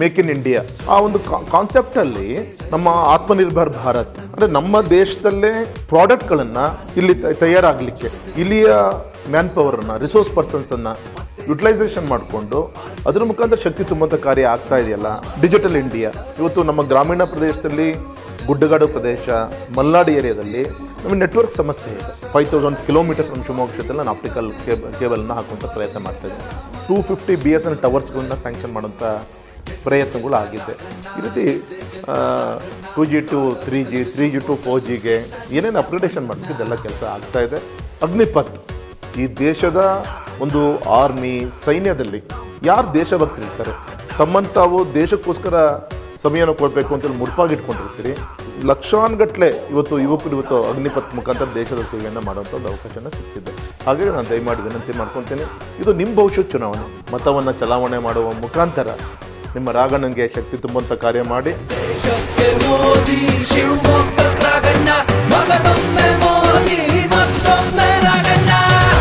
Make in India ಆ ಒಂದು concept ಅಲ್ಲಿ ನಮ್ಮ ಆತ್ಮನಿರ್ಭರ್ ಭಾರತ್, ಅಂದ್ರೆ ನಮ್ಮ ದೇಶದಲ್ಲೇ ಪ್ರಾಡಕ್ಟ್ಗಳನ್ನು ಇಲ್ಲಿ ತಯಾರಾಗ್ಲಿಕ್ಕೆ, ಇಲ್ಲಿಯ ಮ್ಯಾನ್ ಪವರನ್ನು ರಿಸೋರ್ಸ್ ಪರ್ಸನ್ಸ್ ಅನ್ನ ಯುಟಿಲೈಸೇಷನ್ ಮಾಡಿಕೊಂಡು ಅದರ ಮುಖಾಂತರ ಶಕ್ತಿ ತುಂಬಂತ ಕಾರ್ಯ ಆಗ್ತಾ ಇದೆಯಲ್ಲ? ಡಿಜಿಟಲ್ ಇಂಡಿಯಾ ಇವತ್ತು ನಮ್ಮ ಗ್ರಾಮೀಣ ಪ್ರದೇಶದಲ್ಲಿ, ಗುಡ್ಡಗಾಡು ಪ್ರದೇಶ, ಮಲ್ನಾಡು ಏರಿಯಾದಲ್ಲಿ ನಮಗೆ ನೆಟ್ವರ್ಕ್ ಸಮಸ್ಯೆ ಇದೆ. ಫೈವ್ ತೌಸಂಡ್ ಕಿಲೋಮೀಟರ್ಸ್ ನಮ್ಮ ಶಿವಮೊಗ್ಗ ಕ್ಷೇತ್ರದಲ್ಲಿ ನಾನು ಆಪ್ಟಿಕಲ್ ಕೇಬಲ್ ಕೇಬಲ್ನ ಹಾಕುವಂಥ ಪ್ರಯತ್ನ ಮಾಡ್ತಾ ಇದ್ದೀನಿ. Two fifty B S N ಟವರ್ಸ್ಗಳನ್ನ sanction ಮಾಡುವಂಥ ಪ್ರಯತ್ನಗಳು ಆಗಿದೆ ಈ ರೀತಿ two G to three G three G to four ಜಿಗೆ ಏನೇನು ಅಪ್ಗ್ರೇಡೇಷನ್ ಮಾಡಬೇಕು, ಇದೆಲ್ಲ ಕೆಲಸ ಆಗ್ತಾ ಇದೆ. ಅಗ್ನಿಪಥ್. ಈ ದೇಶದ ಒಂದು ಆರ್ಮಿ ಸೈನ್ಯದಲ್ಲಿ ಯಾರು ದೇಶಭಕ್ತರಿರ್ತಾರೆ ತಮ್ಮನ್ನು ತಾವು ದೇಶಕ್ಕೋಸ್ಕರ ಸಮಯನ ಕೊಡಬೇಕು ಅಂತೇಳಿ ಮುಡ್ಪಾಗಿಟ್ಕೊಂಡಿರ್ತೀರಿ ಲಕ್ಷಾನ್ಗಟ್ಲೆ ಇವತ್ತು ಯುವಕರು ಇವತ್ತು ಅಗ್ನಿಪಥ್ ಮುಖಾಂತರ ದೇಶದ ಸೇವೆಯನ್ನು ಮಾಡುವಂಥ ಒಂದು ಅವಕಾಶನ ಸಿಕ್ಕಿದೆ. ಹಾಗಾಗಿ ನಾನು ದಯಮಾಡಿ ವಿನಂತಿ ಮಾಡ್ಕೊತೀನಿ ಇದು ನಿಮ್ಮ ಭವಿಷ್ಯ ಚುನಾವಣೆ. ಮತವನ್ನು ಚಲಾವಣೆ ಮಾಡುವ ಮುಖಾಂತರ ನಿಮ್ಮ ರಾಗಣ್ಣನಿಗೆ ಶಕ್ತಿ ತುಂಬುವಂಥ ಕಾರ್ಯ ಮಾಡಿ. ಶಿವಮೊಗ್ಗ.